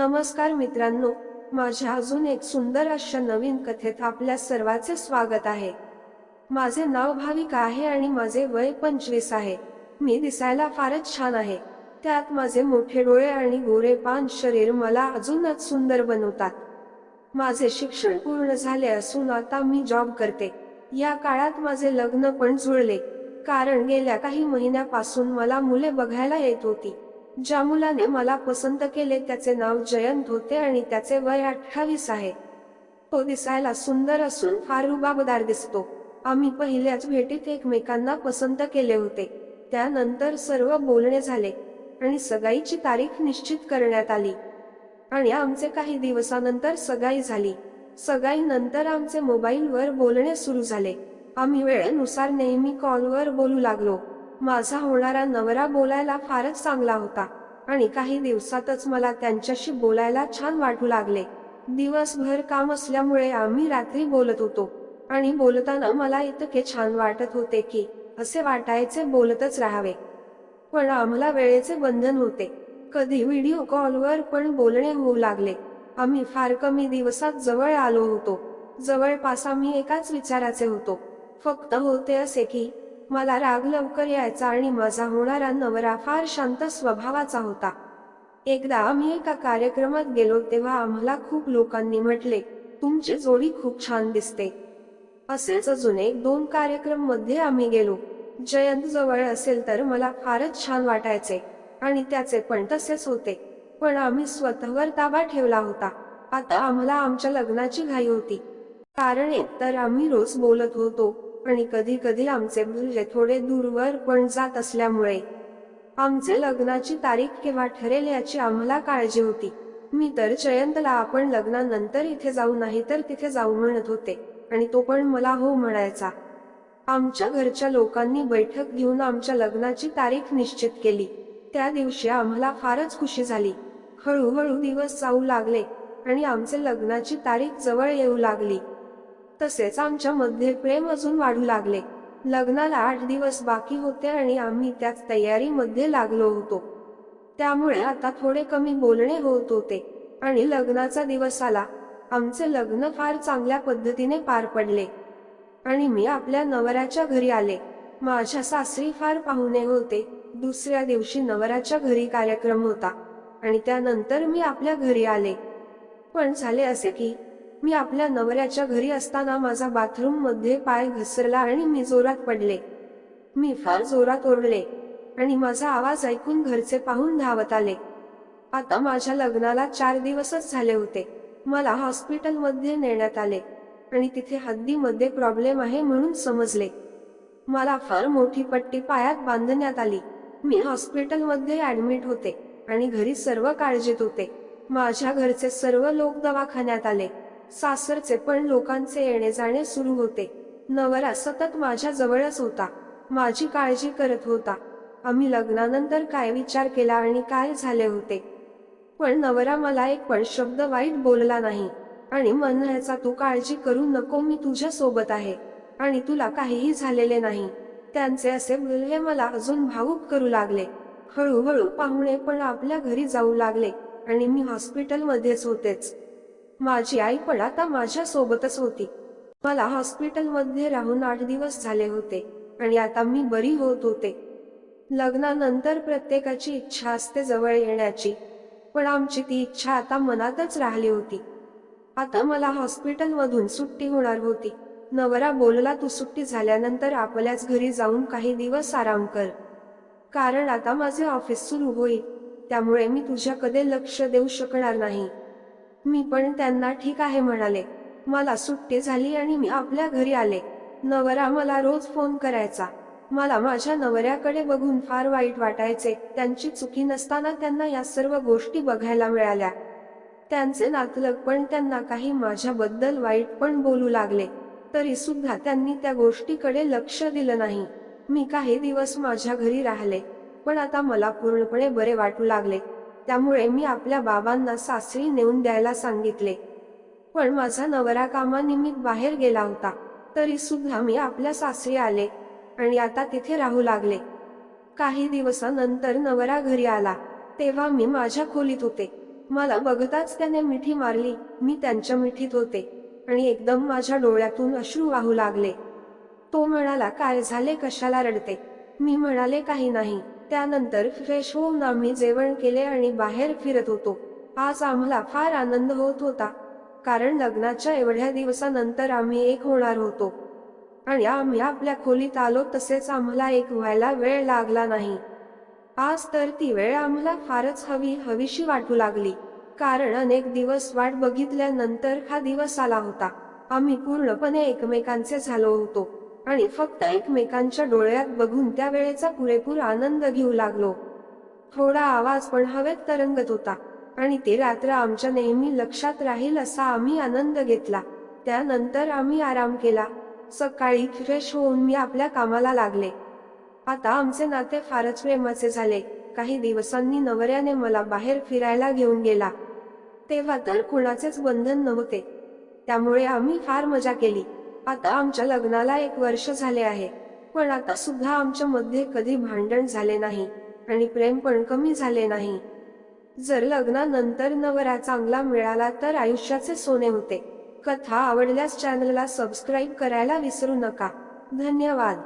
नमस्कार मित्रांनो माझ्या अजून एक सुंदर अशा नवीन कथेत आपल्या सर्वांचे स्वागत आहे. माझे नाव भाविक आहे आणि माझे वय पंचवीस आहे. मी दिसायला फारच छान आहे. त्यात माझे मोठे डोळे आणि गोरे पान शरीर मला अजूनच सुंदर बनवतात. माझे शिक्षण पूर्ण झाले असून आता मी जॉब करते. या काळात माझे लग्न पण जुळले. कारण गेल्या काही महिन्यापासून मला मुले बघायला येत होती. ज्या मुलाने मला पसंत केले त्याचे नाव जयंत होते आणि त्याचे वय अठ्ठावीस आहे. तो दिसायला सुंदर असून फार रुबाबदार दिसतो. आम्ही पहिल्याच भेटीत एकमेकांना पसंत केले होते. त्यानंतर सर्व बोलणे झाले आणि सगाईची तारीख निश्चित करण्यात आली. आणि आमचे काही दिवसानंतर सगाई झाली. सगाई नंतर आमचे मोबाईलवर बोलणे सुरू झाले. आम्ही वेळेनुसार नेहमी कॉलवर बोलू लागलो. माझा होणारा नवरा बोलायला फारच चांगला होता आणि काही दिवसातच मला त्यांच्याशी बोलायला छान वाटू लागले. दिवसभर काम असल्यामुळे आम्ही रात्री बोलत होतो आणि बोलताना मला इतके छान वाटत होते की असे वाटायचे बोलतच राहावे. पण आम्हाला वेळेचे बंधन होते. कधी व्हिडिओ कॉलवर पण बोलणे होऊ लागले. आम्ही फार कमी दिवसात जवळ आलो होतो. जवळपास आम्ही एकाच विचाराचे होतो. फक्त होते असे की मला राग लवकर यायचा आणि माझा होणारा नवरा फार शांत स्वभावाचा होता. एकदा आम्ही एका कार्यक्रमात गेलो तेव्हा आम्हाला खूप लोकांनी म्हटले तुमची जोडी खूप छान दिसते. असेच अजून एक दोन कार्यक्रममध्ये आम्ही गेलो. जयंत जवळ असेल तर मला फारच छान वाटायचे आणि त्याचे पण तसेच होते. पण आम्ही स्वतःवर ताबा ठेवला होता. आता आम्हाला आमच्या लग्नाची घाई होती. कारण एक तर आम्ही रोज बोलत होतो आणि कधी कधी आमचे बोलले थोडे दूरवर पण जात असल्यामुळे. आमचे लग्नाची तारीख केव्हा ठरेल याची आम्हाला काळजी होती. मी तर जयंतला आपण लग्नानंतर इथे जाऊ नाही तर तिथे जाऊ म्हणत होते आणि तो पण मला हो म्हणायचा. आमच्या घरच्या लोकांनी बैठक घेऊन आमच्या लग्नाची तारीख निश्चित केली. त्या दिवशी आम्हाला फारच खुशी झाली. हळूहळू दिवस जाऊ लागले आणि आमचे लग्नाची तारीख जवळ येऊ लागली. तसेच आमच्यामध्ये प्रेम अजून वाढू लागले. लग्नाला आठ दिवस बाकी होते आणि आम्ही त्याच तयारीमध्ये लागलो होतो. त्यामुळे आता थोडे कमी बोलणे होत होते. आणि लग्नाचा दिवस आला. आमचे लग्न फार चांगल्या पद्धतीने पार पडले. आणि मी आपल्या नवऱ्याच्या घरी आले. माझ्या सासरी फार पाहुणे होते. दुसऱ्या दिवशी नवऱ्याच्या घरी कार्यक्रम होता. आणि त्यानंतर मी आपल्या घरी आले. पण झाले असे की मी आपल्या नवऱ्याच्या घरी असताना माझा बाथरूममध्ये पाय घसरला आणि मी जोरात पडले. मी फार जोरात ओरडले आणि माझा आवाज ऐकून घरचे पाहून धावत आले. आता माझ्या लग्नाला चार दिवसच झाले होते. मला हॉस्पिटलमध्ये नेण्यात आले आणि तिथे हद्दीमध्ये प्रॉब्लेम आहे म्हणून समजले. मला फार मोठी पट्टी पायात बांधण्यात आली. मी हॉस्पिटलमध्ये ऍडमिट होते आणि घरी सर्व काळजीत होते. माझ्या घरचे सर्व लोक दवाखान्यात आले. सासरचे पण लोकांचे येणे जाणे सुरू होते. नवरा सतत माझ्या जवळच होता. माझी काळजी करत होता. आम्ही लग्नानंतर काय विचार केला आणि काय झाले होते. पण नवरा मला एक पण शब्द वाईट बोलला नाही. आणि म्हणायचा तू काळजी करू नको मी तुझ्या सोबत आहे. आणि तुला काहीही झालेले नाही. त्यांचे असे बोलले मला अजून भावूक करू लागले. हळूहळू पाहुणे पण आपल्या घरी जाऊ लागले. आणि मी हॉस्पिटलमध्येच होतेच. माझी आई पण आता माझ्या सोबतच होती. मला हॉस्पिटलमध्ये राहून आठ दिवस झाले होते आणि आता मी बरी होत होते. लग्नानंतर प्रत्येकाची इच्छा असते जवळ येण्याची पण आमची ती इच्छा आता मनातच राहिली होती. आता मला हॉस्पिटलमधून सुट्टी होणार होती. नवरा बोलला तू सुट्टी झाल्यानंतर आपल्याच घरी जाऊन काही दिवस आराम कर. कारण आता माझे ऑफिस सुरू होईल त्यामुळे मी तुझ्याकडे लक्ष देऊ शकणार नाही. मी पण त्यांना ठीक आहे म्हणाले. मला सुट्टी झाली आणि मी आपल्या घरी आले. नवरा मला रोज फोन करायचा. मला माझ्या नवऱ्याकडे बघून फार वाईट वाटायचे. त्यांची चुकी नसताना त्यांना या सर्व गोष्टी बघायला मिळाल्या. त्यांचे नातलग पण त्यांना काही माझ्याबद्दल वाईट पण बोलू लागले. तरी सुद्धा त्यांनी त्या गोष्टीकडे लक्ष दिलं नाही. मी काही दिवस माझ्या घरी राहिले. पण आता मला पूर्णपणे बरे वाटू लागले. त्यामुळे मी आपल्या बाबांना सासरी नेऊन द्यायला सांगितले. पण माझा नवरा कामानिमित्त बाहेर गेला होता तरी सुद्धा मी आपल्या सासरी आले आणि आता तिथे राहू लागले. काही दिवसानंतर नवरा घरी आला तेव्हा मी माझ्या खोलीत होते. मला बघताच त्याने मिठी मारली मी त्यांच्या मिठीत होते आणि एकदम माझ्या डोळ्यातून अश्रू वाहू लागले. तो म्हणाला काय झाले? कशाला रडते? मी म्हणाले काही नाही. त्यानंतर फ्रेश होऊन आम्ही जेवण केले आणि बाहेर फिरत होतो. आज आम्हाला फार आनंद होत होता. कारण लग्नाच्या एवढ्या दिवसानंतर आम्ही एक होणार होतो. आणि आम्ही आपल्या खोलीत आलो तसेच आम्हाला एक व्हायला वेळ लागला नाही. आज तर ती वेळ आम्हाला फारच हवी हवीशी वाटू लागली. कारण अनेक दिवस वाट बघितल्यानंतर हा दिवस आला होता. आम्ही पूर्णपणे एकमेकांचे झालो होतो. आणि फक्त एकमेकांच्या डोळ्यात बघून त्या वेळेचा पुरेपूर आनंद घेऊ लागलो. थोडा आवाज पण हवेत तरंगत होता आणि ते रात्र आमच्या नेहमी लक्षात राहील असा आम्ही आनंद घेतला. त्यानंतर आम्ही आराम केला. सकाळी फ्रेश होऊन मी आपल्या कामाला लागले. आता आमचे नाते फारच प्रेमाचे झाले. काही दिवसांनी नवऱ्याने मला बाहेर फिरायला घेऊन गेला. तेव्हा तर कुणाचेच बंधन नव्हते. त्यामुळे आम्ही फार मजा केली. आता आमच्या लग्नाला एक वर्ष झाले आहे. पण आता सुद्धा आमच्या मध्ये कधी भांडण झाले नाही आणि प्रेम पण कमी झाले नाही. जर लग्नानंतर नवरा चांगला मिळाला तर आयुष्याचे सोने होते. कथा आवडल्यास चॅनलला सबस्क्राईब करायला विसरू नका. धन्यवाद.